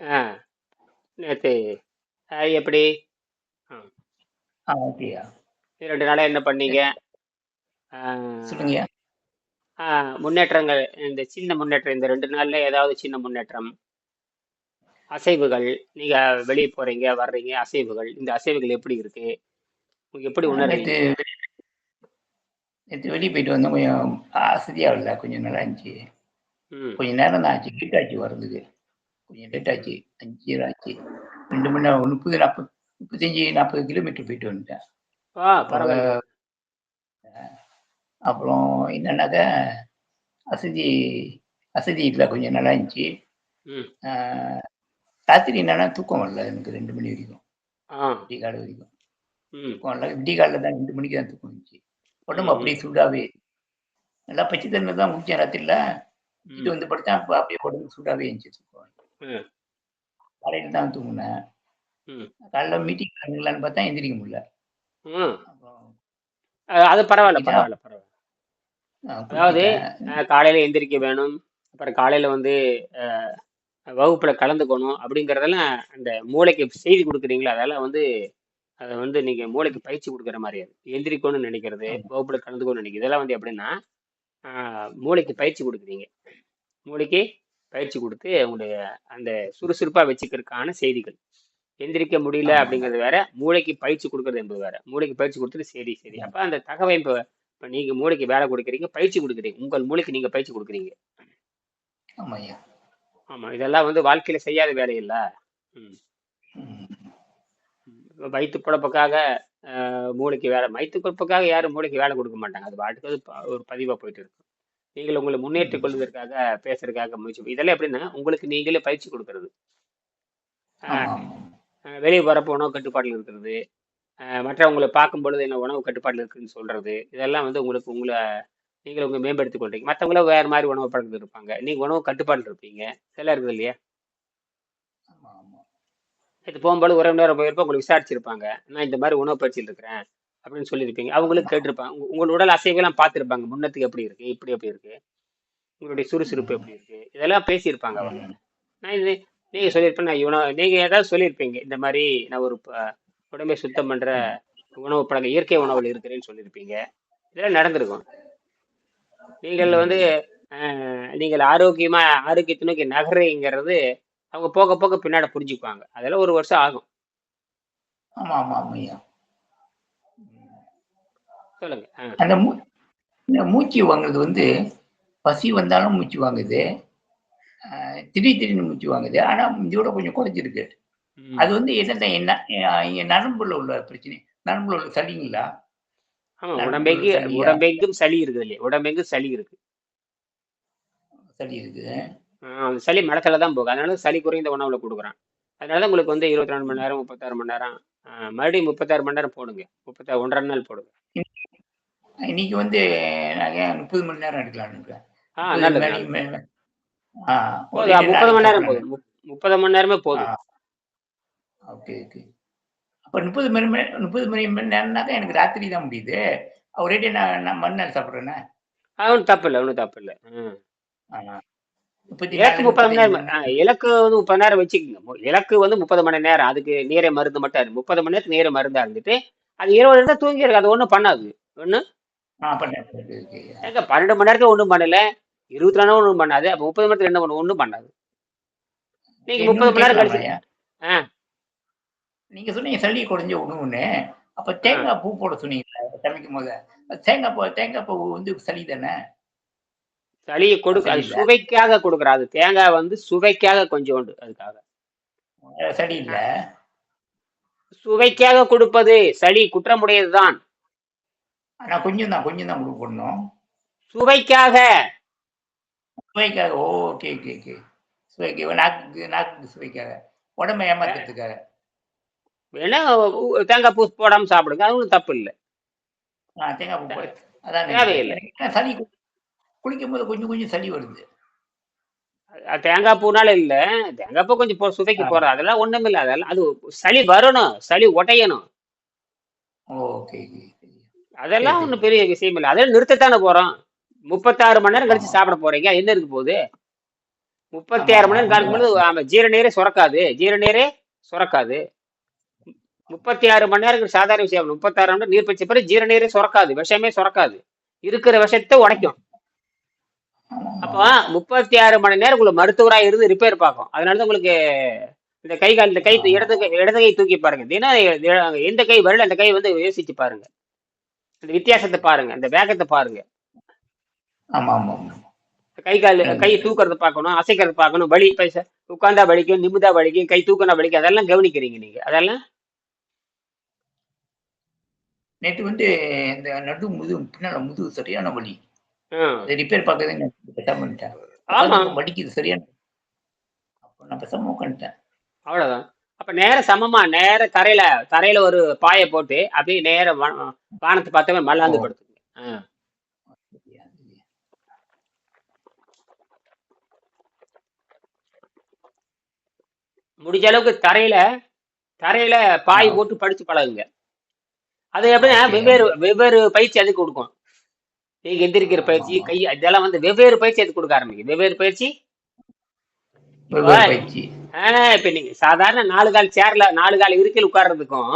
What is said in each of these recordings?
ஆ நேற்று எப்படி? ஆ. ஆ ஓகேயா ரெண்டு நாளாக என்ன பண்ணீங்க? ஆ, சொல்லுங்கய்யா ஆ, முன்னேற்றங்கள் இந்த சின்ன முன்னேற்றம் இந்த ரெண்டு நாள்ல ஏதாவது சின்ன முன்னேற்றம்? அசைவுகள் நீங்க வெளியே போறீங்க வர்றீங்க அசைவுகள் இந்த அசைவுகள் எப்படி இருக்கு? உங்களுக்கு எப்படி உணர்றீங்க? நேற்று நேற்று வெளியே போயிட்டு வந்தோம் கொஞ்சம் அசதியாக இல்லை கொஞ்சம் நல்லா இருந்துச்சு. ம். கொஞ்சம் நேரம் தான் ஆச்சு லேட் ஆச்சு வர்றதுக்கு. கொஞ்சம் லேட் ஆச்சு. அஞ்சு ஆச்சு. ரெண்டு மணி நேரம் முப்பது நாற்பது முப்பத்தஞ்சு நாற்பது கிலோமீட்டர் போயிட்டு வந்துட்டேன். அப்புறம் என்னன்னாக்கா அசதி அசதி இல்லை கொஞ்சம் நல்லா இருந்துச்சு. ராத்திரி என்னன்னா தூக்கம் வரல எனக்கு ரெண்டு மணி வரைக்கும். காலை வரைக்கும். தூக்கம் வரல. விடிய காலில் தான் ரெண்டு மணிக்கு தான் தூக்கம் வந்துச்சு. உடம்பு அப்படியே சூடாவே. நல்லா பச்சை தண்ணி தான் முடிச்சேன் ராத்திரில இது வந்து படுத்தா அப்ப அப்படியே உடம்பு சூடாவே இருந்துச்சு. காலையில தான் தூங்கினேன். காலைல மீட்டிங் பண்ணுங்களான்னு பார்த்தா எந்திரிக்க முடியல. அது- பரவாயில்ல பரவாயில்ல பரவாயில்ல. அதாவது காலையில எந்திரிக்க வேணும் அப்புறம் காலையில வந்து வகுப்புல கலந்துக்கணும் அப்படிங்கறதெல்லாம் அந்த மூளைக்கு செய்தி கொடுக்குறீங்களா? அதெல்லாம் வந்து அதை வந்து நீங்க மூளைக்கு பயிற்சி கொடுக்குற மாதிரி அது. எந்திரிக்கணும்னு நினைக்கிறது. வகுப்புல கலந்துக்கணும்னு நினைக்கிறது. இதெல்லாம் வந்து எப்படின்னா மூளைக்கு பயிற்சி கொடுக்குறீங்க. மூளைக்கு பயிற்சி கொடுத்து உங்களுடைய அந்த சுறுசுறுப்பா வச்சுக்கிறதுக்கான செய்திகள். எந்திரிக்க முடியல. அப்படிங்கிறது வேற மூளைக்கு பயிற்சி கொடுக்கறது என்பது வேற. மூளைக்கு பயிற்சி கொடுத்துட்டு சரி சரி. அப்ப அந்த தகவல் இப்ப இப்ப நீங்க மூளைக்கு வேலை கொடுக்குறீங்க பயிற்சி கொடுக்குறீங்க. உங்கள் மூளைக்கு நீங்க பயிற்சி கொடுக்குறீங்க. ஆமா இதெல்லாம் வந்து வாழ்க்கையில செய்யாத வேலை இல்ல வயிற்று பிழப்புக்காக மூளைக்கு வேலை வயிற்று பிழப்புக்காக யாரும் மூளைக்கு வேலை கொடுக்க மாட்டாங்க. அது பாட்டுக்கு ஒரு பதிவா போயிட்டு இருக்கும் நீங்கள் உங்களை முன்னேற்றிக் கொள்வதற்காக பேசுறதுக்காக முயற்சி இதெல்லாம் எப்படின்னா உங்களுக்கு நீங்களே பயிற்சி கொடுக்கறது. வெளியே வரப்போ உணவு கட்டுப்பாட்டில் இருக்கிறது. மற்றவங்களை பார்க்கும் பொழுது என்ன உணவு கட்டுப்பாட்டில் இருக்குன்னு சொல்றது. இதெல்லாம் வந்து உங்களுக்கு உங்களை நீங்கள் உங்க மேம்படுத்திக் கொள்றீங்க. மற்றவங்கள வேற மாதிரி உணவு பழக்கத்தில் இருப்பாங்க. நீங்க உணவு கட்டுப்பாட்டில் இருப்பீங்க. இதெல்லாம் இருக்குது இல்லையா? இது போகும்போது உறவினர் போயிருப்ப உங்களுக்கு விசாரிச்சிருப்பாங்க. நான் இந்த மாதிரி உணவு பயிற்சியில் இருக்கிறேன். அப்படின்னு சொல்லியிருப்பீங்க. அவங்களுக்கு கேட்டிருப்பாங்க. உங்க- உங்களோட உடல் அசைவெல்லாம் பார்த்துருப்பாங்க. முன்னத்துக்கு எப்படி இருக்கு? இப்படி எப்படி இருக்கு? உங்களுடைய சுறுசுறுப்பு எப்படி இருக்கு? இதெல்லாம் பேசியிருப்பாங்க அவங்க. நான் இது நீங்க சொல்லியிருப்பேன். நான் இவனோ நீங்க ஏதாவது சொல்லியிருப்பீங்க. இந்த மாதிரி நான் ஒரு உடம்பை சுத்தம் பண்ற உணவு பழக்க இயற்கை உணவுல இருக்கிறேன்னு சொல்லியிருப்பீங்க. இதெல்லாம் நடந்திருக்கும். நீங்கள் வந்து நீங்கள் ஆரோக்கியமா ஆரோக்கியத்தை நோக்கி நகருங்கிறது அவங்க போக போக பின்னாடி புரிஞ்சுக்குவாங்க. அதெல்லாம் ஒரு வருஷம் ஆகும். ஆமா ஆமா ஆமா ஐயா. சொல்லுங்க. அந்த மூ இந்த மூச்சு வாங்குறது வந்து பசி வந்தாலும் மூச்சு வாங்குது. திடீர் திடீர்னு மூச்சு வாங்குது. ஆனா இதோட கொஞ்சம் குறைஞ்சிருக்கு. அது வந்து என்ன என்ன நரம்புல உள்ள பிரச்சனை. நரம்புல உள்ள சளிங்களா? உடம்பெங்கு உடம்பெங்கும் சளி இருக்குது இல்லையா? உடம்பெங்கும் சளி இருக்கு. சளி இருக்குது. சளி மடத்துல தான் போகும். அதனால சளி குறைந்த உணவுல கொடுக்குறான். அதனால தான் உங்களுக்கு வந்து இருபத்தி நாலு மணி நேரம் முப்பத்தாறு மணி நேரம் மறுபடியும் முப்பத்தாறு மணி நேரம் போடுங்க. முப்பத்தாறு ஒன்றரை நாள் போடுங்க. இன்னைக்கு வந்து நாங்க முப்பது மணி நேரம் எடுக்கலாம்னு இருக்கேன் முப்பது மணி நேரம் போதும். முப்- முப்பது மணி நேரமே போதும். Okay okay. அப்ப முப்பது மணி முப்பது மணி மணி நேரம்னாக்கா எனக்கு ராத்திரி தான் முடியுது. ஒரேடி நான் நான் மறுநாள் சாப்பிட்றேனே ஆ, ஒன்றும் தப்பு இல்லை ஒன்றும் தப்பு இல்லை. இலக்கு முப்பது மணி நேரம் இலக்கு வந்து முப்பது நேரம் வச்சுக்கோங்க. இலக்கு வந்து முப்பது மணி நேரம். அதுக்கு நீரை மருந்து மட்டும். முப்பது மணி நேரத்துக்கு நீரை மருந்தா இருந்துட்டு அது இருபது நேரத்தை தூங்கி இருக்கு அது ஒன்றும் பண்ணாது. ஒன்று ஏங்க பன்னெண்டு மணி நேரத்துக்கு ஒன்றும் பண்ணல. இருபத்தி நாலு ஒன்றும் பண்ணாது. அப்போ முப்பது மணி நேரத்துக்கு என்ன பண்ணும் ஒன்றும் பண்ணாது. நீங்க முப்பது மணி நேரம் கழிச்சு ஆ. நீங்க சொன்னீங்க சளி குறைஞ்ச உணவுன்னு அப்ப தேங்காய் பூ போட சொன்னீங்கல்ல சமைக்கும் போது அது தேங்காய் பூ தேங்காய் பூ வந்து சளி தானே? சளியை அது கொடுக்க அது சுவைக்காக கொடுக்குறாது தேங்காய் வந்து சுவைக்காக கொஞ்சோண்டு அதுக்காக. அது சளி இல்ல. சுவைக்காக கொடுப்பது சளி குற்றமுடையதுதான். ஆனா கொஞ்சம் தான் கொஞ்சம் தான் கொடுக்க போடணும். சுவைக்காக. சுவைக்காக ஓ ஓகே ஓகே ஓகே சுவைக்கு நாக்கு நாக்கு சுவைக்காக. உடம்பை ஏமாத்துறதுக்காக. வேணா உ- தேங்காய் பூ போடாம சாப்பிடுங்க அது ஒன்றும் தப்பு இல்லை. ஆ தேங்காய் பூ போட. அதான் தேவையில்லை. எனக்கு என்ன சளி கு- குளிக்கும் போது கொஞ்சம் கொஞ்சம் சளி வருது. அது தேங்காய் பூனால இல்ல. தேங்காய் பூ கொஞ்சம் போ- சுவைக்கு ஆ போறது அதெல்லாம் ஒண்ணும் இல்லை அதெல்லாம் அது சளி வரணும் சளி உடையணும். ஓகே ஓகே அதெல்லாம் ஒன்றும் பெரிய விஷயம் இல்லை. அதெல்லாம் நிறுத்தத்தானே போறோம். முப்பத்தாறு மணி நேரம் கழிச்சு சாப்பிட போறீங்க. என்ன இருக்கு போகுது? முப்பத்தி ஆறு மணி நேரம் காக்கும் பொழுது ஆமா ஜீரநீரே சுரக்காது. ஜீரநீரே சுரக்காது. முப்பத்தி ஆறு மணி நேரம் சாதாரண விஷயம். முப்பத்தாறு மணி நேரம் நீர் பயிற்சி பிறகு ஜீரநீரே சுரக்காது. விஷமே சுரக்காது. இருக்கிற விஷத்தை உடைக்கும். அப்போ முப்பத்தி ஆறு மணி நேரம் உங்களுக்கு மருத்துவராக இருந்து ரிப்பேர் பார்க்கும். அதனால தான் உங்களுக்கு இந்த கை கால் இந்த கை இடது இடது கை தூக்கி பாருங்க. தினம் எந்த கை வரல அந்த கை வந்து யோசிச்சு பாருங்க. வித்தியாசத்தை பாருங்க அந்த வேகத்தை பாருங்க. ஆமா கை கால் கை தூக்கறது பார்க்கணும் அசைக்கிறது பார்க்கணும் வலி பைசா உட்கார்ந்தா வலிக்கும் நிமிதா வலிக்கும் கை தூக்கினா வலிக்கும் அதெல்லாம் கவனிக்கிறீங்க நீங்க. அதெல்லாம்? நேற்று வந்து இந்த நடு முதுகு பின்னால முதுகு சரியான வலி. ரிப்பேர் பார்க்கறதே நான் கட்டாம பண்ணிட்டேன் ஆமா. உட்காந்து வலிக்குது சரியான அப்போ நான் பேசாம உட்காந்துட்டேன். அவ்வளவுதான். அப்ப நேர சமமா நேர தரையில தரையில ஒரு பாயை போட்டு அப்படியே நேர வா- வானத்தை பார்த்தவன் மல்லாந்து படுத்துங்க. முடிஞ்ச அளவுக்கு தரையில தரையில பாய் போட்டு படிச்சு பழகுங்க. அது எப்படின்னா வெவ்வேறு வெவ்வேறு பயிற்சி அதுக்கு கொடுக்கும். நீங்க எந்திரிக்கிற பயிற்சி கை இதெல்லாம் வந்து வெவ்வேறு பயிற்சி அது கொடுக்க ஆரம்பிக்கும். வெவ்வேறு பயிற்சி? இப்போ நீங்க சாதாரண நாலு கால் சேர்ல நாலு கால் இருக்கையில் உட்கார்றதுக்கும்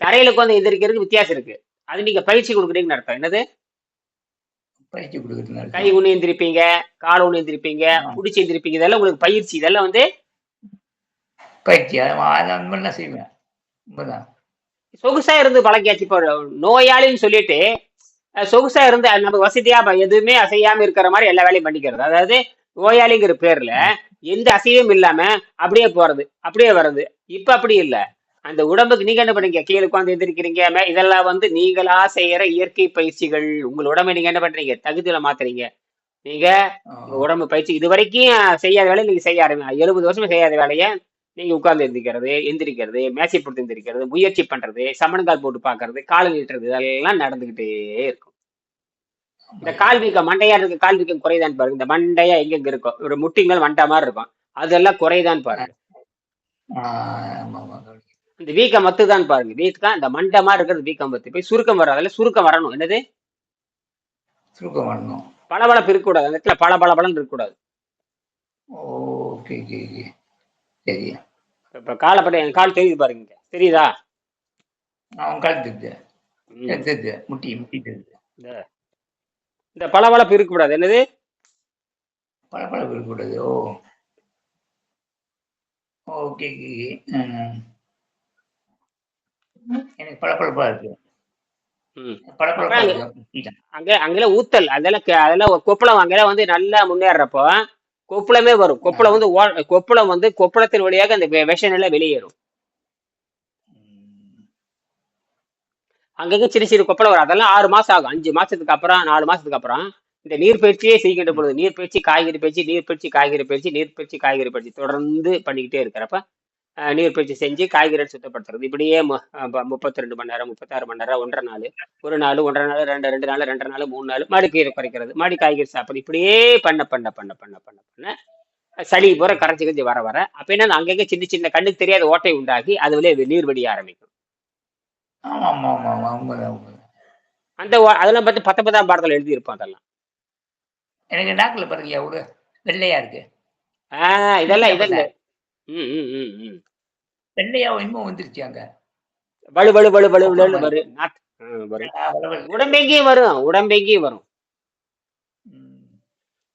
தரையில உட்காந்து எந்திரிக்கிறதுக்கு வித்தியாசம் இருக்கு. அது நீங்க பயிற்சி கொடுக்குறீங்கன்னு அர்த்தம். என்னது? பயிற்சி கொடுக்குறதுன்னு கை ஊனி எந்திரிப்பீங்க கால் ஊனி எந்திரிப்பீங்க புடிச்சு எந்திரிப்பீங்க இதெல்லாம் உங்களுக்கு பயிற்சி. இதெல்லாம் வந்து பயிற்சி. அது செய்வேன். சொகுசா இருந்து பழகியாச்சு. இப்போ நோயாளின்னு சொல்லிட்டு சொகுசா இருந்து நமக்கு வசதியா எதுவுமே அசையாம இருக்கிற மாதிரி எல்லா வேலையும் பண்ணிக்கிறது. அதாவது நோயாளிங்கிற பேர்ல. எந்த அசையும் இல்லாம அப்படியே போறது அப்படியே வர்றது. இப்ப அப்படி இல்ல. அந்த உடம்புக்கு நீங்க என்ன பண்ணீங்க கீழே உட்காந்து எந்திரிக்கிறீங்க. இதெல்லாம் வந்து நீங்களா செய்யற இயற்கை பயிற்சிகள். உங்கள் உடம்பை நீங்க என்ன பண்றீங்க? தகுதியில மாத்துறீங்க. நீங்க உங்க உடம்பு பயிற்சி இது வரைக்கும் செய்யாத வேலையை நீங்க செய்ய ஆரம்பிங்க எழுபது வருஷமா செய்யாத வேலையை நீங்க உட்கார்ந்து எந்திரிக்கிறது எந்திரிக்கிறது மேசை போட்டு எந்திரிக்கிறது முயற்சி பண்றது சமணங்கால் போட்டு பாக்குறது கால் நீட்டுறது இதெல்லாம் நடந்துகிட்டே இருக்கும். இந்த கால் வீக்கம் மண்டையா இருக்க கால் வீக்கம் குறைதான் பாருங்க. இந்த மண்டையா எங்கெங்க இருக்கும் ஒரு முட்டி மேல் மண்டை மாதிரி இருக்கும். அதெல்லாம் குறைதான் பாருங்க. இந்த வீக்கம் மத்து தான் பாருங்க. வீக்கம் இந்த மண்டை மாதிரி இருக்கிறது வீக்கம் மத்து போய் சுருக்கம் வரும் அதில் சுருக்கம் வரணும். என்னது? சுருக்கம் வரணும். பளபளப்பு இருக்கக்கூடாது. அந்த இடத்துல பல இருக்கக்கூடாது. ஓகே ஓகே சரி. இப்ப காலப்பட்ட என் கால் தெரியுது பாருங்க. தெரியுதா? அவன் ம். தெரியுது முட்டி முட்டி தெரியுது. இந்த பளபளப்பு இருக்கக்கூடாது. என்னது? பளபளப்பு இருக்கக்கூடாது. ஓ. ஓகே. எனக்கு பளபளப்பா இருக்கு. அங்கெல்லாம் ஊத்தல். அதெல்லாம் அதெல்லாம் ஒரு கொப்பளம் அங்கெல்லாம் வந்து நல்லா முன்னேறப்போ கொப்பளமே வரும். கொப்பளம் வந்து கொப்பளம் வந்து கொப்பளத்தின் வழியாக அந்த விஷ நிலை வெளியேறும். அங்கங்க சின்ன சின்ன கொப்பளம் வரும். அதெல்லாம் ஆறு மாசம் ஆகும். அஞ்சு மாசத்துக்கு அப்புறம் நாலு மாசத்துக்கு அப்புறம் இந்த நீர் பயிற்சியே செய்கின்ற பொழுது நீர் பயிற்சி காய்கறி பயிற்சி நீர் பயிற்சி காய்கறி பயிற்சி நீர் பயிற்சி காய்கறி பயிற்சி தொடர்ந்து பண்ணிக்கிட்டே இருக்கிறப்ப நீர் பயிற்சி செஞ்சு காய்கறிகள் சுத்தப்படுத்துறது. இப்படியே முப்பத்தி ரெண்டு மணி நேரம் முப்பத்தாறு மணி நேரம் ஒன்றரை நாள். ஒரு நாள் ஒன்றரை நாள் ரெண்டு ரெண்டு நாள் ரெண்டரை நாள் மூணு நாள் மறுபடி கீரை குறைக்கிறது. மறுபடி காய்கறி சாப்பிடு. இப்படியே பண்ண பண்ண பண்ண பண்ண பண்ண பண்ண. சளி பூரா கரைச்சி கரைச்சி வர வர. அப்ப என்ன அங்கங்க சின்ன சின்ன கண்ணுக்கு தெரியாத ஓட்டை உண்டாகி அதுல நீர் வடிய ஆரம்பிக்கும். அந்த அதெல்லாம் பார்த்து பத்தொன்பதாம் பாடத்தில் எழுதியிருப்போம் அதெல்லாம். எனக்கு நாக்குல பாருங்க வெள்ளையா இருக்கு. ஆஹ் இதெல்லாம் இதெல்லாம். பார்த்தேன் ம் ம் ம் ம். வெள்ளையா இன்னும் வந்துருச்சு அங்க வலு வலு வலு வலு. வரும் உடம்பெங்கேயும் வரும் உடம்பெங்கேயும் வரும்.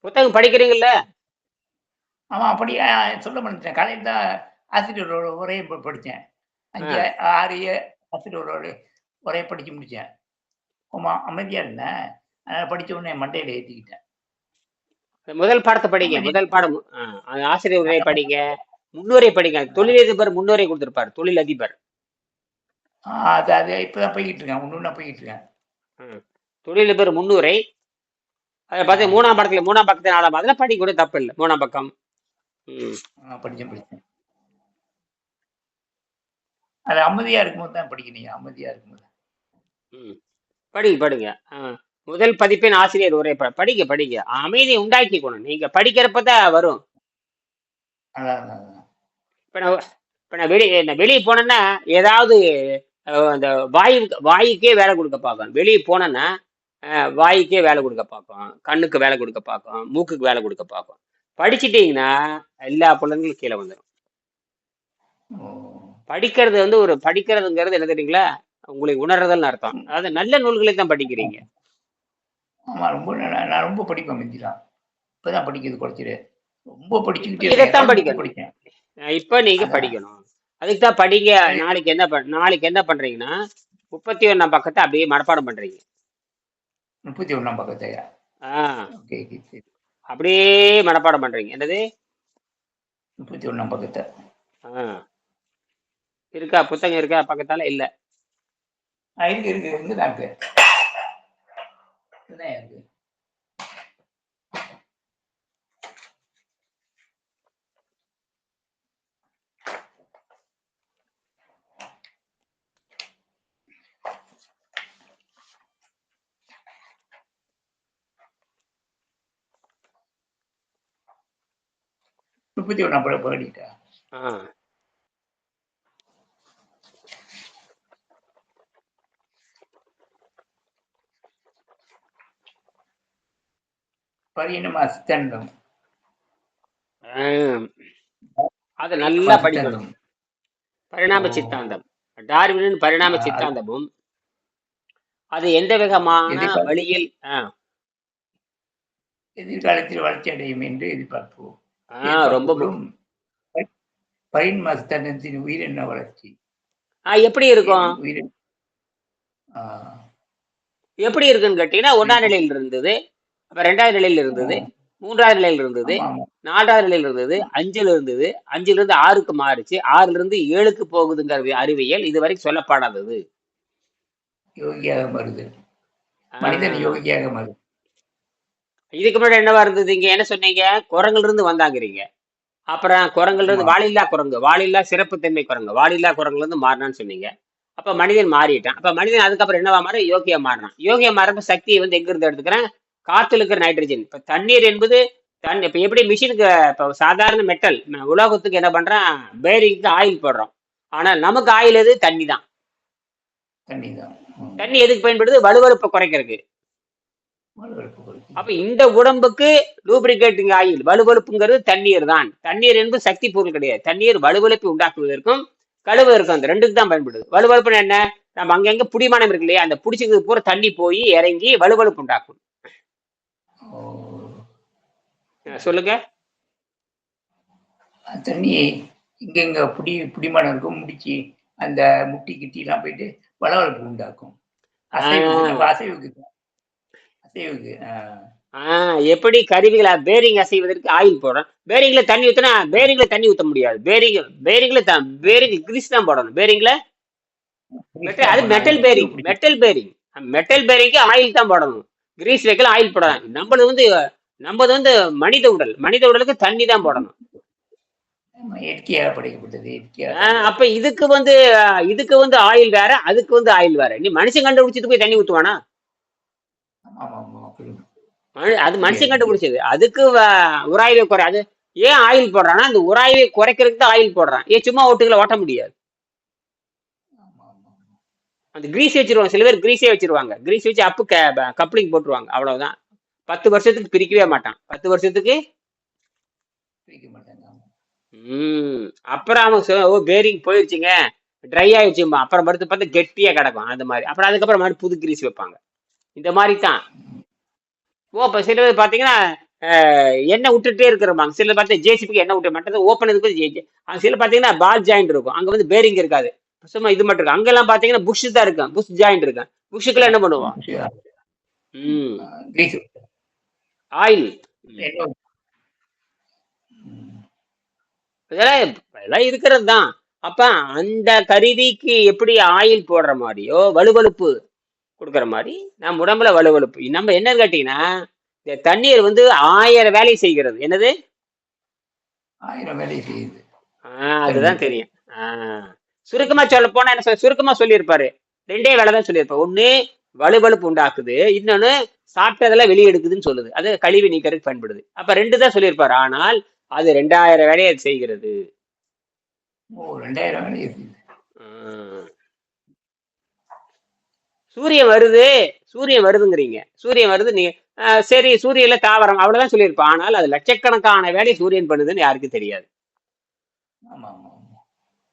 புத்தகம் படிக்கிறீங்கல்ல? ஆமா அப்படி ஆ, சொல்ல மாட்டேன் காலையில் தான் ஆசிரியரோட உரையை ப- படிச்சேன் அஞ்சு ஆறு ஆசிரியரோட உரையை படிச்சு முடிச்சேன் ஆமா அமைதியா இருந்தேன். அதனால படிச்ச உடனே மண்டையில ஏத்திக்கிட்டேன். இந்த முதல் பாடத்தை படிங்க முதல் பாடம். ஆசிரியர் உரை படிங்க. முன்னுரை படிங்க. தொழிலதிபர் முன்னுரை கொடுத்திருப்பார். தொழிலதிபர். ஆ, அது அது இப்பதான் போய்கிட்டு இருக்கேன். ஒன்று போய்கிட்டு இருக்கேன். தொழிலதிபர் முன்னுரை. அதை பார்த்து மூணாம் பக்கத்துல மூணாம் பக்கத்துல நாலாம் அதில் படிக்க கூட தப்பு இல்லை மூணாம் பக்கம். படிச்சேன் படிச்சேன். அது அமைதியா இருக்கும்போது தான் படிக்கிறீங்க அமைதியா இருக்கும்போது ம். படிங்க படிங்க. முதல் பதிப்பின் ஆசிரியர் உரை ப- படிங்க படிங்க. அமைதியை உண்டாக்கிக்கணும். நீங்க படிக்கிறப்ப தான் வரும் அதான். இப்போ நான் இப்போ நான் வெளியே நான் வெளியே போனேன்னா ஏதாவது அந்த வாயு வாயுக்கே வேலை கொடுக்க பார்க்கும். வெளியே போனேன்னா வாயுக்கே வேலை கொடுக்க பார்க்கும். கண்ணுக்கு வேலை கொடுக்க பார்க்கும். மூக்குக்கு வேலை கொடுக்க பார்க்கும். படிச்சிட்டீங்கன்னா எல்லா புலன்களும் கீழே வந்துடும் படிக்கிறது வந்து ஒரு படிக்கிறதுங்கிறது என்ன தெரியுங்களா? உங்களை உணர்றதுன்னு அர்த்தம். அதாவது நல்ல நூல்களை தான் படிக்கிறீங்க. ஆமா ரொம்ப நான் ரொம்ப படிப்பேன் மிந்திலாம் இப்பதான் படிக்கிறது குறைச்சிரு ரொம்ப படிச்சுக்கிட்டே இதைத்தான் இருக்கேன். படிக்கணும். இப்ப நீங்க. படிக்கணும். அதுக்கு தான் படிங்க. நாளைக்கு என்ன பண் நாளைக்கு என்ன பண்றீங்கன்னா முப்பத்தி ஒண்ணாம் பக்கத்தை அப்படியே மனப்பாடம் பண்றீங்க. முப்பத்தி ஒண்ணாம் பக்கத்தையா ஆஹ் அப்படியே மனப்பாடம் பண்றீங்க. என்னது? முப்பத்தி ஒண்ணாம் பக்கத்தை. ஆஹ் இருக்கா? புத்தகம் இருக்கா? பக்கத்தால? இல்ல. இருக்கு இருக்கு. இருக்கு தான் இருக்கு. முப்பத்தி ஒண்ணாம் படம் பரிணமா சித்தந்தம் ஆஹ் அதை நல்லா படிக்கணும். பரிணாம. சித்தாந்தம். டார்வினின் பரிணாம சித்தாந்தமும் அது எந்த விதமான. வழியில் எதிர்காலத்தில் வளர்ச்சி அடையும் என்று எதிர்பார்ப்போம். ரொம்ப மு- எதிர்பார்ப்புகளும் பரிணமா சித்தாந்தத்தின் உயிரென்ன வளர்ச்சி? எப்படி இருக்கும்? எப்படி இருக்குன்னு கேட்டீங்கன்னா ஒன்னாம் நிலையில் இருந்தது அப்ப ரெண்டாவது நிலையில் இருந்தது மூன்றாவது நிலையில் இருந்தது. நாலாவது நிலையில் இருந்தது அஞ்சுல இருந்தது அஞ்சுல இருந்து ஆறுக்கு மாறுச்சு ஆறுல இருந்து ஏழுக்கு போகுதுங்கிற அறிவியல் இது வரைக்கும் சொல்லப்படாதது. யோகியாக மாறுது மனிதன் யோகியாக மாறுது இதுக்கு முன்னாடி என்னவா இருந்தது? இங்க என்ன சொன்னீங்க? குரங்குல இருந்து வந்தாங்கிறீங்க. அப்புறம் குரங்குல இருந்து. வாலில்லா குரங்கு. வாலில்லா சிறப்புத்தன்மை குரங்கு. வாலில்லா குரங்குல இருந்து மாறினான்னு சொன்னீங்க. அப்ப மனிதன் மாறிட்டான். அப்ப மனிதன் அதுக்கப்புறம் என்னவா மாற? யோகியா மாறினான். யோகியா மாறப்ப சக்தியை வந்து எங்க இருந்து எடுத்துக்கிறேன்? காத்துல இருக்கிற நைட்ரஜன் இப்ப தண்ணீர் என்பது தண்ணி இப்ப எப்படி மிஷினுக்கு இப்ப சாதாரண மெட்டல் உலோகத்துக்கு என்ன பண்றான்? பேரிங்க்கு ஆயில் போடுறோம். ஆனால் நமக்கு ஆயில் எது? தண்ணி தான். தண்ணி தான். தண்ணி எதுக்கு பயன்படுது? வலுவழுப்பை குறைக்கிறதுக்கு. அப்ப இந்த உடம்புக்கு லூப்ரிகேட்டிங் ஆயில் வலுவழுப்புங்கிறது தண்ணீர் தான். தண்ணீர் என்பது சக்தி பொருள் கிடையாது. தண்ணீர் வலுவழுப்பை உண்டாக்குவதற்கும் கழுவுவதற்கும் அந்த ரெண்டுக்கு தான் பயன்படுது. வலுவழுப்புன்னு என்ன? நம்ம அங்கங்க புடிமானம் இருக்கு இல்லையா அந்த புடிச்சுக்கிறது பூரா தண்ணி போய் இறங்கி வலுவழுப்பு உண்டாக்கும். சொல்லுங்க. தண்ணி இங்கங்க புடி புடிமானம் இருக்கும் முடிச்சு அந்த முட்டி கிட்டி எல்லாம் போயிட்டு வளவளப்பு உண்டாக்கும். அசைவுக்கு அசைவுக்கு ஆஹ். எப்படி கருவிகளை பேரிங் அசைவதற்கு ஆயில் போடுறோம் பேரிங்ல தண்ணி ஊத்தினா பேரிங்ல தண்ணி ஊத்த முடியாது. பேரிங் பேரிங்ல பேரிங் கிரீஸ் தான் போடணும். பேரிங்ல மெட்டல் அது metal bearing metal bearing metal பேரிங்க்கு oil தான் போடணும். கிரீஸ் வைக்கல ஆயில் போடலாம் நம்மளது வந்து நம்மது வந்து மனித உடல். மனித உடலுக்கு தண்ணி தான் போடணும். அப்ப இதுக்கு வந்து இதுக்கு வந்து ஆயில் வேற அதுக்கு வந்து ஆயில் வேற. நீ மனுஷன் கண்டுபிடிச்சது போய் தண்ணி ஊத்துவானா? ஆமா ஆமா அது மனுஷன் கண்டுபிடிச்சது. அதுக்கு உராய்வை குறை அது ஏன் ஆயில் போடுறான்னா அந்த உராய்வை குறைக்கிறதுக்கு தான் ஆயில் போடுறான். ஏன் சும்மா ஓட்டுகளை ஓட்ட முடியாது? அந்த கிரீஸ் வச்சிருவாங்க சில பேர் கிரீஸே வச்சிருவாங்க. கிரீஸ் வச்சு அப்பு கப்ளிங் போட்டுருவாங்க அவ்வளவுதான். பத்து வருஷத்துக்கு பிரிக்கவே மாட்டான். பத்து வருஷத்துக்கு. ம் அப்புறம் அவன் ஓ பேரிங் போயிடுச்சுங்க ட்ரை ஆயிடுச்சுமா அப்புறம் படுத்து பார்த்தா கெட்டியா கிடக்கும் அந்த மாதிரி. அப்புறம் அதுக்கப்புறம் மறுபடியும் புது கிரீஸ் வைப்பாங்க. இந்த மாதிரி தான் ஓ இப்போ சில பேர் பார்த்தீங்கன்னா எண்ணெய் விட்டுட்டே இருக்கிறாங்க சில பார்த்தா ஜேசிபிக்கு எண்ணெய் விட்ட மாட்டேன் ஓப்பன் இதுக்கு அங்கே சில பார்த்தீங்கன்னா பால் ஜாயிண்ட் இருக்கும். அங்கே வந்து பேரிங் இருக்காது. சும்மா இது மட்டும் இருக்கும். அங்கெல்லாம் பார்த்தீங்கன்னா புஷ் தான் இருக்கும். புஷ் ஜாயிண்ட் இருக்கும். புஷ்ஷுக்கெல்லாம் என்ன பண்ணுவோம்? ம். ஆயில். இதெல்லாம் இதெல்லாம் இருக்கிறது தான் அப்ப அந்த கருவிக்கு எப்படி ஆயில் போடுற மாதிரியோ வலுவழுப்பு கொடுக்குற மாதிரி நம்ம உடம்புல வலுவழுப்பு. நம்ம என்ன கேட்டீங்கன்னா இந்த தண்ணீர் வந்து ஆயிரம் வேலை செய்கிறது. என்னது? ஆயிரம் வேலை செய்யுது. ஆஹ் அதுதான் தெரியும். ஆஹ் சுருக்கமா சொல்ல போனா என்ன சொல்ல சுருக்கமா சொல்லியிருப்பாரு. ரெண்டே வேலை தான் சொல்லியிருப்பாரு. ஒண்ணு வலுவழுப்பு உண்டாக்குது. இன்னொன்னு சாப்பிட்டதெல்லாம் வெளியே எடுக்குதுன்னு சொல்லுது. அது கழிவு நீக்கிறதுக்கு பயன்படுது. அப்ப ரெண்டு தான் சொல்லியிருப்பாரு. ஆனால் அது ரெண்டாயிரம் வேலையை செய்கிறது. ஓ ரெண்டாயிரம் வேலை செய்யுது. சூரியன் வருது சூரியன் வருதுங்கிறீங்க. சூரியன் வருது நீ சரி சூரியன்ல தாவரம் அவ்வளவுதான் சொல்லியிருப்பான். ஆனால் அது லட்சக்கணக்கான வேலையை சூரியன் பண்ணுதுன்னு யாருக்கும் தெரியாது.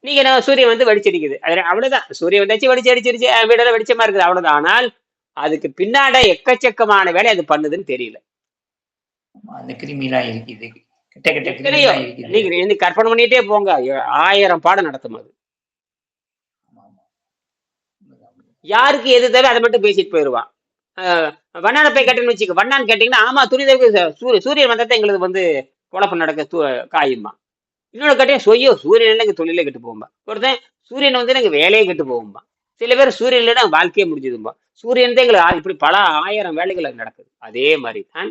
நீங்க என்ன சூரியன் வந்து வெடிச்சடிக்குது. அது அவ்வளவுதான். சூரியன் வந்தாச்சு வெடிச்சு அடிச்சிருச்சு வீடெல்லாம் வெடிச்சமா இருக்குது. அவ்வளவுதான். ஆனால் அதுக்கு பின்னாட எக்கச்சக்கமான வேலை அது பண்ணுதுன்னு தெரியல. அந்த கிருமிலாம் இருக்குது. நீங்க கற்பனை பண்ணிட்டே போங்க. ஆயிரம் பாடம் நடத்தும் அது ஆமா, ஆமா. உண்மைதான், உண்மைதான். யாருக்கு எது தேவை அதை மட்டும் பேசிட்டு போயிடுவான் வண்ணான போய் கேட்டேன்னு வச்சுக்க வண்ணான்னு கேட்டீங்கன்னா ஆமா துரிதவுக்கு சூரிய சூரியன் வந்தா தான் எங்களுக்கு வந்து குழப்பம் நடக்க காயுமா இன்னொன்று கேட்டேன் சொய்யோ சூரியன் எங்க தொழிலே கெட்டு போகும்பா. ஒருத்தன் சூரியன் வந்து எனக்கு வேலையே கெட்டு போகும்பா. சில பேர் சூரியன் இல்லைன்னா வாழ்க்கையே முடிஞ்சதும்பா. சூரியன் தான் எங்களுக்கு இப்படி பல ஆயிரம் வேலைகள் அது நடக்குது. அதே மாதிரி தான்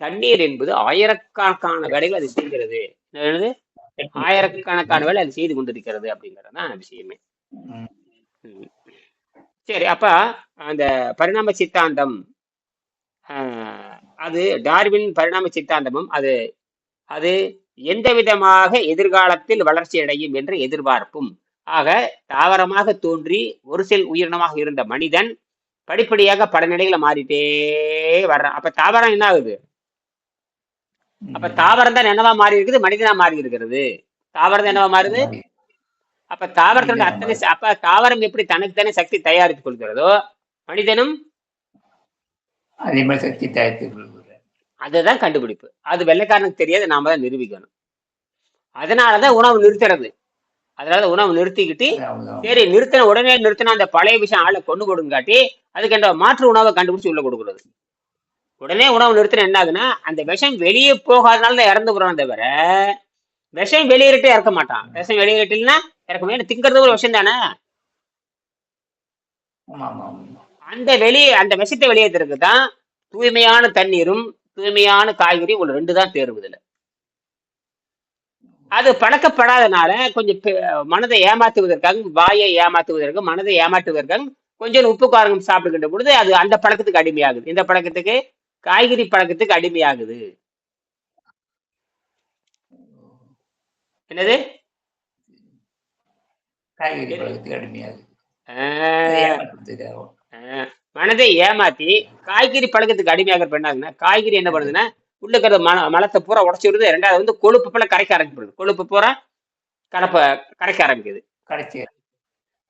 தண்ணீர் என்பது ஆயிரக்கணக்கான வேலைகள் அது செய்கிறது. என்னது? ஆயிரக்கணக்கான வேலை அது செய்து கொண்டிருக்கிறது அப்படிங்கிறது தான் விஷயமே. சரி அப்ப அந்த பரிணாம சித்தாந்தம் ஆஹ், அது டார்வின் பரிணாம சித்தாந்தமும் அது அது எந்த விதமாக எதிர்காலத்தில் வளர்ச்சி அடையும் என்ற எதிர்பார்ப்பும். ஆக தாவரமாக தோன்றி ஒரு செல் உயிரினமாக இருந்த மனிதன் படிப்படியாக பல நிலைகளை மாறிட்டே வர்றான். அப்ப தாவரம் என்ன ஆகுது? அப்ப. தாவரம் தான் என்னவா மாறி இருக்குது மனிதனா மாறி இருக்கிறது தாவரம் என்னவா மாறுது? மாறி. அப்ப தாவரத்தோட அத்தனை. அப்ப தாவரம் எப்படி தனக்குத்தானே சக்தி தயாரித்துக் கொள்கிறதோ மனிதனும் அதே மாதிரி சக்தி தயாரித்து கொள்கிறார். அதுதான் கண்டுபிடிப்பு. அது வெள்ளைக்காரனுக்கு தெரியாது நாம தான் நிரூபிக்கணும். அதனாலதான் உணவு நிறுத்துறது. அதனால உணவு நிறுத்திக்கிட்டு. சரி நிறுத்தின உடனே நிறுத்தின அந்த பழைய விஷயம் ஆளை கொண்டு கொடுங்காட்டி அதுக்கு அந்த மாற்று உணவை கண்டுபிடிச்சு உள்ள கொடுக்குறது. உடனே உணவு நிறுத்தின என்ன ஆகுதுன்னா அந்த விஷம் வெளியே போகாதனால தான் இறந்து போறான் தவிர விஷம் வெளியேறிட்டே இறக்க மாட்டான். விஷம் வெளியேறிட்டுனா மாட்டான் திங்கிறது ஒரு விஷயம் தானே அந்த வெளியே அந்த விஷத்தை வெளியேற்றுறதுக்கு தான் தூய்மையான தண்ணீரும் தூய்மையான காய்கறி ஒரு ரெண்டு தான் தேர்வு இதுல அது பழக்கப்படாதனால கொஞ்சம் மனதை ஏமாத்துவதற்காக வாயை ஏமாத்துவதற்கு மனதை ஏமாற்றுவதற்காக கொஞ்சம் உப்பு காரம் சாப்பிடுகின்ற பொழுது அது அந்த பழக்கத்துக்கு அடிமையாகுது. இந்த பழக்கத்துக்கு காய்கறி பழக்கத்துக்கு அடிமையாகுது. என்னது? காய்கறி பழக்கத்துக்கு அடிமையாகுது மனதை ஏமாத்தி காய்கறி பழக்கத்துக்கு அடிமையாக பண்ணாங்கன்னா காய்கறி என்ன பண்ணுதுன்னா உள்ள இருக்கிற மல மலத்தை பூரா உடச்சி விடுது. ரெண்டாவது வந்து கொழுப்பு பூரா கரைக்க ஆரம்பிப்படுது கொழுப்பு பூரா கலப்ப கரைக்க ஆரம்பிக்குது. கடைசி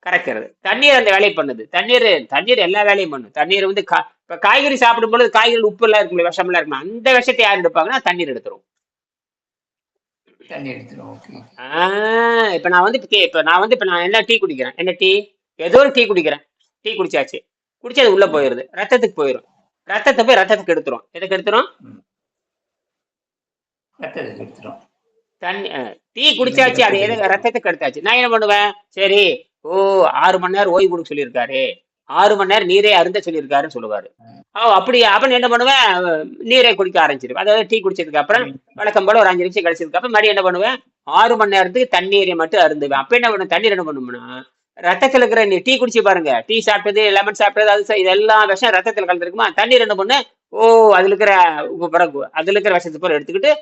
கரைக்கிறது. தண்ணீர் அந்த வேலையை பண்ணுது. தண்ணீர் தண்ணீர் எல்லா வேலையும் பண்ணும். தண்ணீர் வந்து கா இப்ப காய்கறி சாப்பிடும் பொழுது காய்கறி உப்பு எல்லாம் இருக்கும் விஷம் எல்லாம் இருக்கும் அந்த விஷத்தை யார் எடுப்பாங்கன்னா தண்ணீர் எடுத்துரும். தண்ணி எடுத்துரும் ஓகே ஆஹ் இப்ப நான் வந்து இப்ப நான் வந்து இப்ப நான் என்ன டீ குடிக்கிறேன்? என்ன டீ? ஏதோ ஒரு டீ குடிக்கிறேன். டீ குடிச்சாச்சு. குடிச்சு அது உள்ள போயிருது. ரத்தத்துக்கு போயிடும் ரத்தத்தை போய் ரத்தத்துக்கு எடுத்துரும். எதுக்கு எடுத்துரும்? ரத்தத்துக்கு எடுத்துரும். தண்ணி டீ குடிச்சாச்சு அது எது ரத்தத்துக்கு எடுத்தாச்சு. நான் என்ன பண்ணுவேன்? சரி ஓ ஆறு மணி நேரம் ஓய்வு கொடுக்க சொல்லியிருக்காரு. ஆறு மணி நேரம் நீரே அருந்த சொல்லியிருக்காருன்னு சொல்லுவாரு. ஓ அப்படியா அப்ப என்ன பண்ணுவேன்? நீரே குடிக்க ஆரம்பிச்சிருவேன். அதாவது டீ குடிச்சதுக்கு அப்புறம் வழக்கம் போல ஒரு அஞ்சு நிமிஷம் கழிச்சதுக்கு அப்புறம் மறுபடியும் என்ன பண்ணுவேன்? ஆறு மணி நேரத்துக்கு தண்ணீரை மட்டும் அருந்துவேன். அப்ப என்ன பண்ணும் தண்ணீர் என்ன பண்ணும்னா ரத்தத்துல இருக்கிற நீ டீ குடிச்சு பாருங்க. டீ சாப்பிட்டது லெமன் சாப்பிட்டது அது இதெல்லாம் விஷம் ரத்தத்துல கலந்துருக்குமா? தண்ணீர் என்ன பண்ணு ஓ அதுல இருக்கிற உப்பு பிறகு அதுல இருக்கிற விஷத்தை பூரா எடுத்துக்கிட்டு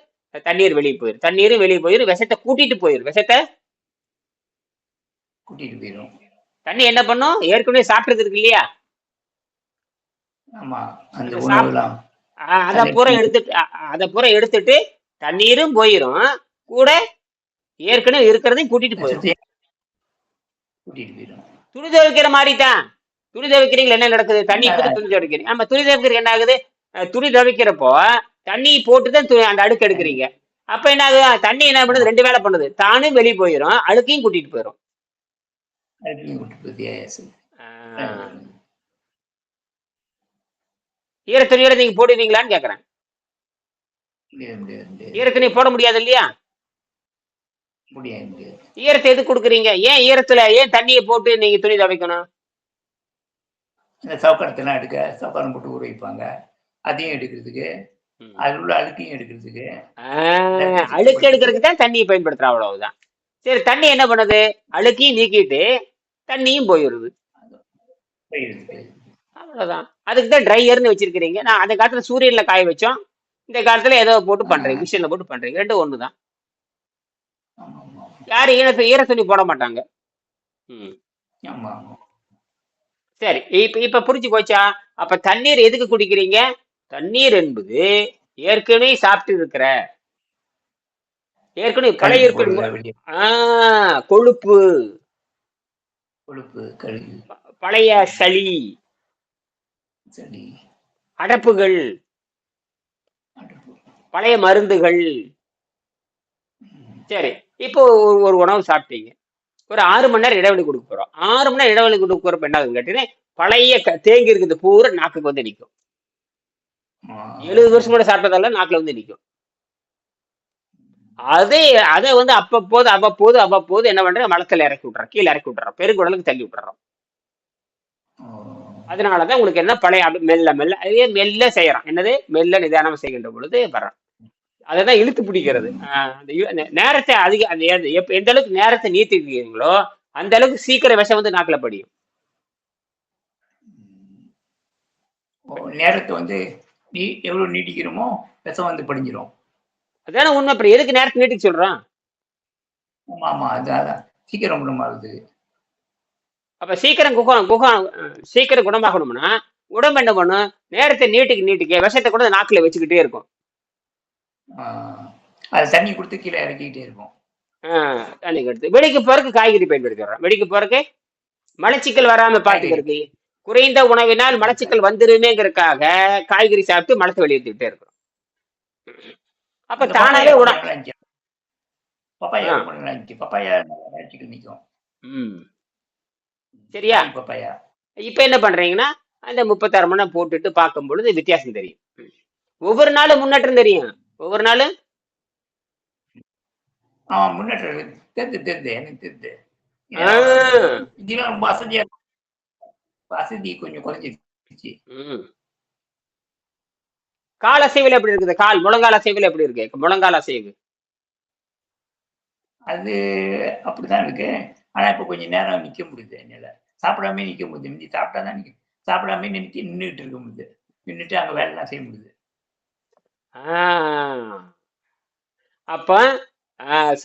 தண்ணீர் வெளியே போயிரு தண்ணீரும் வெளியே போயிரு விஷத்தை கூட்டிட்டு போயிரு விஷத்தை கூட்டிட்டு போயிடும் தண்ணி என்ன பண்ணும்? ஏற்கனவே சாப்பிட்டது இருக்கு இல்லையா? அதை பூரா எடுத்துட்டு அதை பூரா எடுத்துட்டு தண்ணீரும் போயிரும். கூட ஏற்கனவே இருக்கிறதையும் கூட்டிட்டு விஷத்தை கூட்டிட்டு போயிடும் துணி துவைக்கிற மாதிரி தான் துணி துவைக்கிறீங்களா? என்ன நடக்குது? தண்ணி போட்டு துணி துவைக்கிறீங்க. ஆமா துணி துவைக்கிறது என்ன ஆகுது? துணி துவைக்கிறப்போ தண்ணி போட்டு தான் து- அந்த அழுக்கு எடுக்கிறீங்க. அப்ப என்ன ஆகுது? தண்ணி என்ன பண்ணுது? ரெண்டு வேலை பண்ணுது. தானும் வெளியே போயிடும் அழுக்கையும் கூட்டிட்டு போயிடும் அதுக்கு கூட்டிட்டு போகுது yes. ஆஹ் ஈர துணியோட நீங்க போடுவீங்களான்னு கேக்குறேன். துணி போட முடியாது இல்லையா? ஈரத்தை எதுக்கு கொடுக்குறீங்க? ஏன் ஈரத்துல ஏன் தண்ணியை போட்டு நீங்க துணி துவைக்கணும்? இந்த சவுக்கரத்தெல்லாம் எடுக்க சவுக்கரம் போட்டு ஊற வைப்பாங்க. அதையும் எடுக்கிறதுக்கு. அதில் உள்ள அழுக்கையும் எடுக்கிறதுக்கு. அழுக்கு எடுக்கிறதுக்கு தான் தண்ணியை பயன்படுத்துறோம் அவ்வளவுதான். சரி தண்ணி என்ன பண்ணுது? அழுக்கையும் நீக்கிட்டு தண்ணியும் போயிடுது. அவ்வளவுதான். அதுக்கு தான் ட்ரையர்னு வச்சிருக்கிறீங்க. நான் அந்த காலத்துல சூரியன்ல காய வச்சோம். இந்த காலத்துல ஏதோ போட்டு பண்றீங்க மிஷின்ல போட்டு பண்றீங்க. ரெண்டும் ஒண்ணுதான். யாரும் ஈர ஈர துணி போட மாட்டாங்க. ம். சரி இப்ப இப்ப புரிஞ்சு போச்சா? அப்ப தண்ணீர் எதுக்கு குடிக்கிறீங்க? தண்ணீர் என்பது ஏற்கனவே சாப்பிட்டு இருக்கிற ஏற்கனவே பழைய கொழுப்பு. கொழுப்பு கழுகு. பழைய சளி. சரி அடப்புகள். அடுப்பு. பழைய மருந்துகள். சரி இப்போ ஒரு- உணவு சாப்பிட்டீங்க. ஒரு ஆறு மணி நேரம் இடைவெளி கொடுக்க போறோம். ஆறு மணி நேரம் இடைவெளி கொடுக்க போறப்ப என்ன ஆகுதுன்னு கேட்டீங்கன்னா பழைய தேங்கி இருக்குது பூரா நாக்குக்கு வந்து நிற்கும். எழுபது வருஷம் கூட சாப்பிட்டதெல்லாம் நாக்குல வந்து நிற்கும் அதே அதை வந்து அப்பப்போது அவ்வப்போது அவ்வப்போது என்ன பண்றேன் மலத்துல இறக்கி விட்டுறோம். கீழே இறக்கி விட்டுறோம். பெருங்குடலுக்கு தள்ளி விட்டுறோம். ஓ. அதனாலதான் உங்களுக்கு என்ன பழைய மெல்ல மெல்ல அதே மெல்ல செய்யறோம். என்னது? மெல்ல நிதானம் செய்கின்ற பொழுது வர்றோம். அதை தான் இழுத்து பிடிக்கிறது. அந்த நேரத்தை அதிக அந்த எந்த- அளவுக்கு நேரத்தை நீட்டிக்கிறீங்களோ அந்த அளவுக்கு சீக்கிரம் விஷம் வந்து நாக்குல படியும். ஓ, நேரத்தை வந்து நீ எவ்வளவு நீட்டிக்கிறோமோ விஷம் வந்து படிஞ்சிரும். அதானே உண்மை அப்புறம் எதுக்கு நேரத்தை நீட்டிக்க சொல்றான்? ஆமா அதான். சீக்கிரம் குணமாகுது அப்ப சீக்கிரம் குகம் குகம் சீக்கிரம் குணமாகணும்னா உடம்பு என்ன பண்ணும்? நேரத்தை நீட்டிக்க நீட்டிக்க விஷத்தை கூட நாக்குல வச்சுக்கிட்டே இருக்கும். அது தண்ணி கொடுத்து கீழே இறக்கிக்கிட்டே இருக்கும். தண்ணி எடுத்து வெடிக்கு போறதுக்கு காய்கறி பயன்படுத்திடுறோம். வெடிக்கு போறதுக்கு மலச்சிக்கல் வராம பாத்துக்கிறதுக்கு குறைந்த உணவினால் மலச்சிக்கல் வந்துருமேங்கிறதுக்காக காய்கறி சாப்பிட்டு மலத்தை வெளியேற்றிக்கிட்டே இருக்கிறோம். அப்ப தானாவே இருந்துச்சு. பப்பாயா பப்பாயா நிற்கும் சரியா? பப்பாயா. இப்ப என்ன பண்றீங்கன்னா அந்த முப்பத்தாறு மணி நேரம் போட்டுட்டு பார்க்கும் பொழுது வித்தியாசம் தெரியும். ஒவ்வொரு நாளும் முன்னேற்றம் தெரியும். ஒவ்வொரு நாளும்? ஆமா முன்னேற்றம் எனக்கு. இதெல்லாம் வசதியா இருக்கும். வசதி கொஞ்சம் குறைஞ்சிருச்சு. கால் அசைவில் எப்படி இருக்குது? கால் முழங்கால் அசைவில் எப்படி இருக்கு? முழங்கால் அசைவு. அது அப்படிதான் இருக்கு. ஆனா இப்ப கொஞ்சம் நேரம் நிக்க முடியுது என்னால. சாப்பிடாம நிக்க முடியுது. முந்தி சாப்பிட்டா தான் நிக்க. சாப்பிடாம நின்று நின்றுட்டு இருக்க முடியுது. நின்றுட்டு அங்க வேலைலாம் செய்ய முடியுது. அப்ப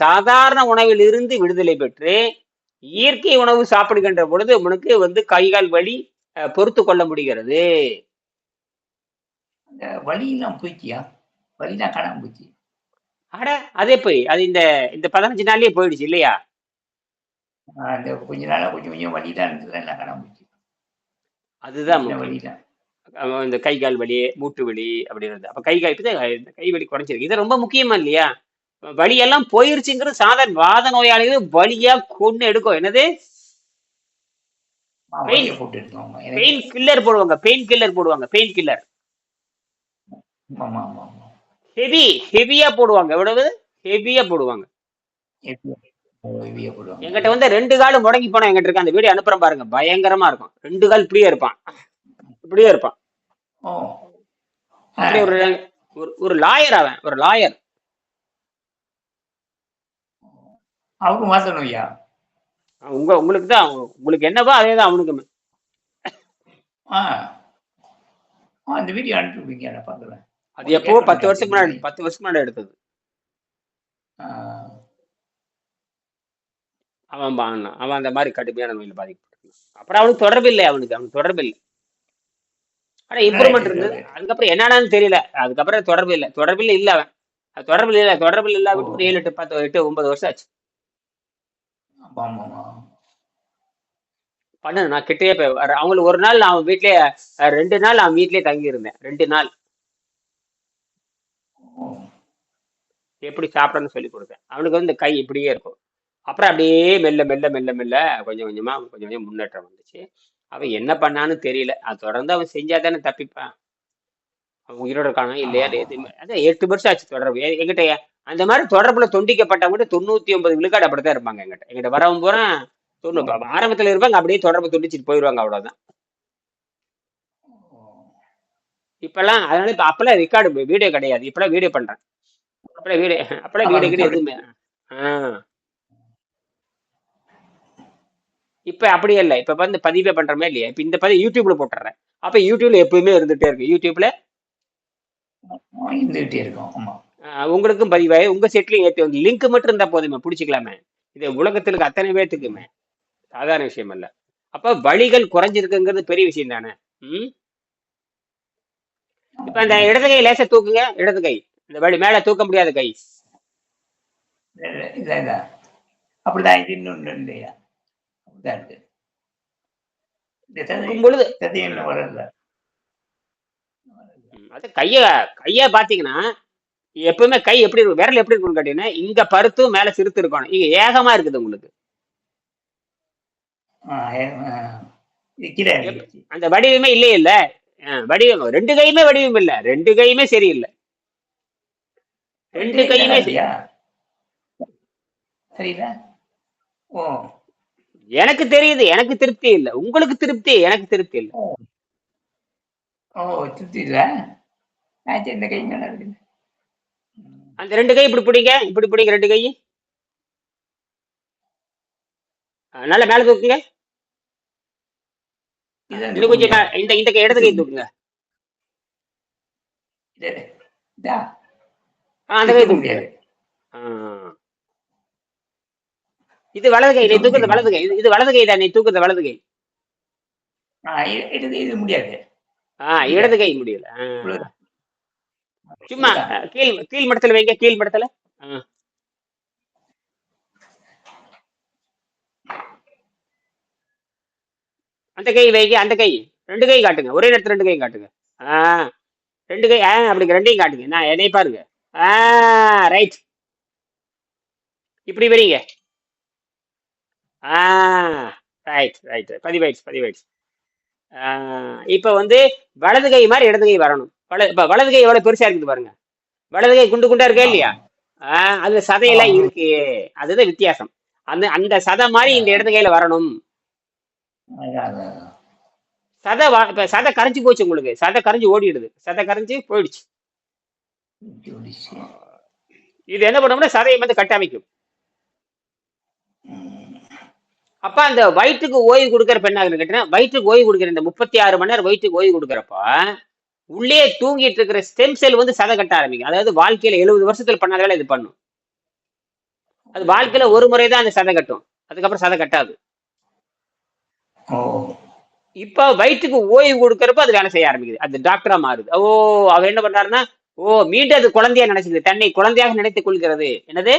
சாதாரண உணவில் இருந்து விடுதலை பெற்று இயற்கை உணவு சாப்பிடுகின்ற பொழுது உனக்கு வந்து கைகால் வலி பொறுத்து கொள்ள முடிகிறது. அந்த வலியெல்லாம் போயிடுச்சியா வலிலாம் காணாம போச்சு அட அதே போய் அது இந்த இந்த பதினஞ்சு நாள்லயே போயிடுச்சு இல்லையா? அந்த கொஞ்ச நாளா கொஞ்சம் கொஞ்சம் வலி தான் இருந்தது எல்லாம் காணாம போச்சு அதுதான் சின்ன முக்கியம். வலி தான் அவன் இந்த கை கால் வலி மூட்டு வலி அப்படின்றது அப்ப கை கால் இந்த கை வலி குறைஞ்சிருக்கு. இது ரொம்ப முக்கியமா இல்லையா? வலியெல்லாம் போயிருச்சுங்கிறது சாதாரண வாத நோயாளிகள் வலியா கொண்டு எடுக்கும். என்னது? பெயின் கில்லர் போடுவாங்க பெயின் கில்லர் போடுவாங்க பெயின் கில்லர் ஆமா ஆமா ஆமா. ஹெவி ஹெவியா போடுவாங்க. எவ்வளவு? ஹெவியா போடுவாங்க. ஹெவியா போடுவாங்க. எங்கிட்ட வந்து ரெண்டு கால் முடங்கி போனா எங்கிட்ட இருக்க. அந்த வீடியோ அனுப்புறேன் பாருங்க. பயங்கரமா இருக்கும். ரெண்டு கால் இப்படியே இருப்பான். இப்படியே இருப்பான். ஒரு ஒரு- லாயர் அவன். ஒரு லாயர் அவருக்கு மாத்தணும் ஐயா? உங்க உங்களுக்கு தான். உங்களுக்கு என்னவோ அதே தான் அவனுக்கு ஆ. ஆ, அந்த வீடியோ அனுப்பிவிடுங்க நான் பார்க்குறேன். அது எப்போ பத்து வருஷம் முன்னாடி பத்து வருஷம் முன்னாடி எடுத்தது. அவன் அவன் அந்த மாதிரி கடுமையான நோயில் பாதிக்கப்பட்டான் அப்புறம் அவனுக்கு தொடர்பு இல்லை அவனுக்கு? அவனுக்கு தொடர்பு இல்லை. ஆனா இம்ப்ரூவ்மெண்ட் இருந்தது. அதுக்கப்புறம் என்னன்னு தெரியல. அதுக்கப்புறம் தொடர்பு இல்லை. தொடர்பில் இல்ல அவன். அது தொடர்பில் இல்ல தொடர்பில் இல்ல விட்டு ஏழு எட்டு பத்து எட்டு ஒன்பது வருஷம் ஆச்சு. பண்ணு நான் கிட்டே போய் அவங்களுக்கு ஒரு நாள் நான் வீட்லயே ரெண்டு நாள் அவன் வீட்லயே தங்கி இருந்தேன் ரெண்டு நாள். எப்படி சாப்பிடணும்னு சொல்லி கொடுத்தேன் அவனுக்கு வந்து இந்த கை இப்படியே இருக்கும். அப்புறம் அப்படியே மெல்ல மெல்ல மெல்ல மெல்ல கொஞ்சம் கொஞ்சமா கொஞ்சம் கொஞ்சம் முன்னேற்றம் வந்துச்சு. அவன் என்ன பண்ணான்னு தெரியல. அது தொடர்ந்து அவன் செஞ்சா தானே தப்பிப்பான். அவன் உயிரோட இருக்கானா இல்லையா? எதுவுமே அதான் எட்டு வருஷம் ஆச்சு தொடர்பு. எங்கிட்ட அந்த மாதிரி தொடர்புல துண்டிக்கப்பட்டவங்க தொண்ணூத்தி ஒன்பது விழுக்காடு அப்படித்தான் இருப்பாங்க எங்கிட்ட எங்கிட்ட வரவன் பூரா தொண்ணூறு ஆரம்பத்துல இருப்பாங்க அப்படியே தொடர்பு துண்டிச்சிட்டு போயிடுவாங்க அவ்வளவுதான். இப்பெல்லாம் அதனால இப்ப அப்பெல்லாம் ரெக்கார்டு வீடியோ கிடையாது. இப்பெல்லாம் வீடியோ பண்றேன். அப்பெல்லாம் வீடியோ அப்பெல்லாம் வீடியோ கிடையாது எதுவுமே. இப்ப அப்படியே இல்லை. இப்ப வந்து பதிவே பண்றமே இல்லையா. இப்ப இந்த பதிவு யூடியூப்ல போட்டுறேன். அப்ப யூடியூப்ல எப்பவுமே இருந்துட்டே இருக்கு யூடியூப்ல? இருந்துகிட்டே இருக்கும். உங்களுக்கும் பதிவாயி உங்க செட்லையும் ஏற்றி வந்து லிங்க் மட்டும் இருந்தா போதுமே பிடிச்சிக்கலாமே. இது உலகத்துல இருக்க அத்தனை பேர்த்துக்குமே சாதாரண விஷயம் அல்ல அப்ப வலிகள் குறைஞ்சிருக்குங்கிறது பெரிய விஷயம் தானே. ம்? இப்ப இந்த இடது கை லேசா தூக்குங்க இடது கை. இந்த வலி மேல தூக்க முடியாத கை. இல்ல அப்படிதான் இது இன்னொன்று இல்லையா? அப்படிதான் இருக்கு. இந்த சதை தூக்கும் பொழுது சதையெல்லாம் வரல. ம், அது கைய கைய பாத்தீங்கன்னா எப்பவுமே கை எப்படி இருக்கும் விரல் எப்படி இருக்கும்னு கேட்டீங்கன்னா இங்க பருத்து மேல சிறுத்து இருக்கணும். இங்க ஏகமா இருக்குது உங்களுக்கு. அந்த வடிவமே இல்லையே இல்ல? வடிவம் ரெண்டு கையுமே வடிவம் இல்ல. ரெண்டு கையுமே சரியில்லை. ரெண்டு கையுமே சரி- சரியா சரியில்ல? ஓ. எனக்கு தெரியுது எனக்கு திருப்தி இல்ல. உங்களுக்கு திருப்தி எனக்கு திருப்தி இல்ல. ஓ. திருப்தி இல்ல. இந்த கை நல்லா இருக்குது. அந்த ரெண்டு கை இப்படி பிடிங்க இப்படி பிடிங்க ரெண்டு கை. நல்லா மேல தூக்குங்க. இன்னும் கொஞ்சம் இந்த இந்த கை இடது கை தூக்குங்க. இது, இதா? ஆ, அந்த கை தூக்க. முடியாது. இது வலது கை நீ தூக்குறது வலது கை. இது- வலது கை தான் நீ தூக்குறது வலது கை. இது- முடியாது. ஆ இடது கை முடியல. சும்மா கீழ் கீழ் மட்டத்துல வைங்க கீழ் மட்டத்துல. ஆ. அந்த கை வைங்க அந்த கை. ரெண்டு கை காட்டுங்க. ஒரே நேரத்துல ரெண்டு கை காட்டுங்க. ஆ. ரெண்டு கை ஆ அப்படி ரெண்டையும் காட்டுங்க. நான் என்னை பாருங்க. ரைட் இப்படி வரீங்க. ஆ ரைட் ரைட் பதிவாயிடுச்சு பதிவாயிடுச்சு இப்ப வந்து வலது கை மாதிரி இடது கை வரணும். வல இப்ப வலது கை எவ்வளவு பெருசா இருக்குது பாருங்க. வலது கை குண்டு குண்டா இருக்கா இல்லையா? அதுல சதையெல்லாம். இருக்கு. அதுதான் வித்தியாசம். அந்த அந்த சதை மாதிரி இந்த இடது கையில வரணும். சதை இப்ப சதை கரைஞ்சு போச்சு உங்களுக்கு. சதை கரைஞ்சு ஓடிடுது. சதை கரைஞ்சு போயிடுச்சு. இது என்ன பண்ணும்னா சதையை வந்து கட்டமைக்கும். அப்ப அந்த வயிற்றுக்கு ஓய்வு கொடுக்கறப்ப என்ன ஆகுதுன்னு கேட்டீங்கன்னா வயிற்றுக்கு ஓய்வு கொடுக்குற இந்த முப்பத்தி ஆறு மணி நேரம் வயிற்றுக்கு ஓய்வு கொடுக்குறப்ப உள்ளே தூங்கிட்டு இருக்கிற ஸ்டெம் செல் வந்து சதை கட்ட ஆரம்பிக்கும். அதாவது வாழ்க்கையில எழுபது வருஷத்துல பண்ணாத வேலை இது பண்ணும். அது வாழ்க்கையில ஒரு முறை தான் அந்த சதை கட்டும். அதுக்கப்புறம் சதை கட்டாது. இப்ப வயிற்றுக்கு ஓய்வு கொடுக்கறப்ப அது வேலை செய்ய ஆரம்பிக்குது. அது டாக்டரா மாறுது. ஓ அவர் என்ன பண்றாருன்னா ஓ மீண்டும் அது குழந்தையா நினைச்சுது தன்னை குழந்தையாக நினைத்துக் கொள்கிறது. என்னது?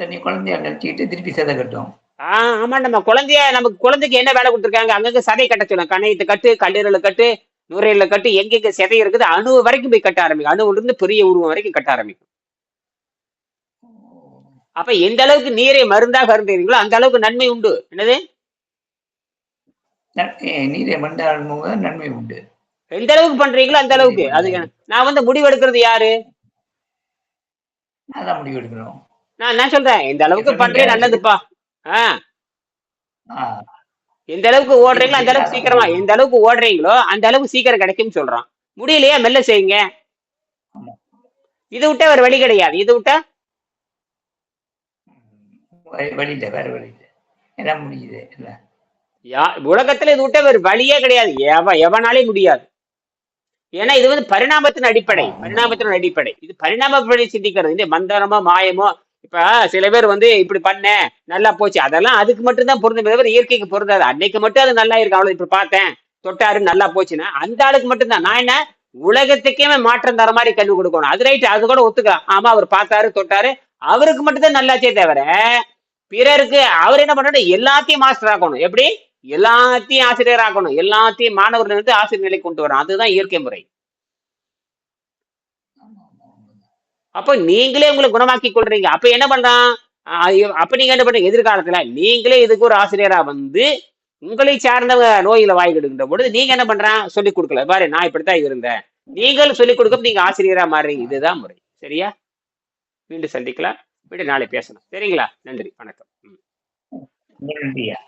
தண்ணி குழந்தைய நிறுத்திக்கிட்டு திருப்பி சதை கட்டும். ஆஹ் ஆமா நம்ம குழந்தைய நமக்கு குழந்தைக்கு என்ன வேலை கொடுத்துருக்காங்க? அங்கங்க சதை கட்ட சொல்லும் கணையத்தை கட்டு கல்லீரல கட்டு நுரையீரல கட்டு எங்கெங்க சதை இருக்குது அணு வரைக்கும் போய் கட்ட ஆரம்பிக்கும். அணுவுல இருந்து பெரிய உருவம் வரைக்கும் கட்ட ஆரம்பிக்கும். அப்ப எந்த அளவுக்கு நீரை மருந்தாக அருந்துகிறீங்களோ அந்த அளவுக்கு நன்மை உண்டு. என்னது? நீரை போது நன்மை உண்டு. எந்த அளவுக்கு பண்றீங்களோ அந்த அளவுக்கு. அது நான் வந்து முடிவு எடுக்கிறது யாரு முடிவு எடுக்கணும் நான் என்ன சொல்றேன். எந்த அளவுக்கு பண்றேன் நல்லதுப்பா. ஆஹ் எந்த அளவுக்கு ஓடுறீங்களோ அந்த அளவுக்கு சீக்கிரமா எந்த அளவுக்கு ஓடுறீங்களோ அந்த அளவுக்கு சீக்கிரம் கிடைக்கும்னு சொல்றான். முடியலையா மெல்ல செய்யுங்க. இது விட்டா ஒரு வழி கிடையாது. இது விட்டா? வழி- இல்லை வேற வழி இல்லை. எல்லாம் முடியுது இல்ல உலகத்துல இது விட்ட வேறு வழியே கிடையாது. எவ எவனாலே முடியாது. ஏன்னா இது வந்து பரிணாமத்தின் அடிப்படை பரிணாமத்தின் அடிப்படை. இது பரிணாமப்படி சிந்திக்கிறது. இந்த மந்தனமோ மாயமோ இப்ப சில பேர் வந்து இப்படி பண்ண நல்லா போச்சு. அதெல்லாம் அதுக்கு மட்டும் தான் பொருந்தும். தவிர இயற்கைக்கு பொருந்தாது. அன்னைக்கு மட்டும் அது நல்லா இருக்கு. அவ்வளவு இப்ப பார்த்தேன். தொட்டாரு நல்லா போச்சுன்னா அந்த ஆளுக்கு மட்டும்தான். நான் என்ன? உலகத்துக்கே மாற்றம் தர மாதிரி கல்வி கொடுக்கணும். அது ரைட் அது கூட ஒத்துக்கலாம். ஆமா அவர் பார்த்தாரு தொட்டாரு. அவருக்கு மட்டும்தான் நல்லாச்சே தவிர பிறருக்கு அவர் என்ன பண்ணணும்? எல்லாத்தையும் மாஸ்டர் ஆக்கணும். எப்படி? எல்லாத்தையும் ஆசிரியர் ஆக்கணும் எல்லாத்தையும் மாணவர்கள் இருந்து ஆசிரியர் நிலை கொண்டு வரணும். அதுதான் இயற்கை முறை. அப்ப நீங்களே உங்களை குணமாக்கி கொள்றீங்க. அப்ப என்ன பண்றான்? அப்ப நீங்க என்ன பண்றீங்க? எதிர்காலத்துல நீங்களே இதுக்கு ஒரு ஆசிரியரா வந்து உங்களை சார்ந்த நோயில வாய் கெடுக்கின்ற பொழுது நீங்க என்ன பண்றான்? சொல்லிக் கொடுக்கல. பாரு நான் இப்படித்தான் இருந்தேன். நீங்கள் சொல்லிக் கொடுக்க நீங்க ஆசிரியரா மாறுறீங்க. இதுதான் முறை. சரியா? மீண்டும் சந்திக்கலாம். மீண்டும் நாளை பேசணும் சரிங்களா? நன்றி. வணக்கம். நன்றியா?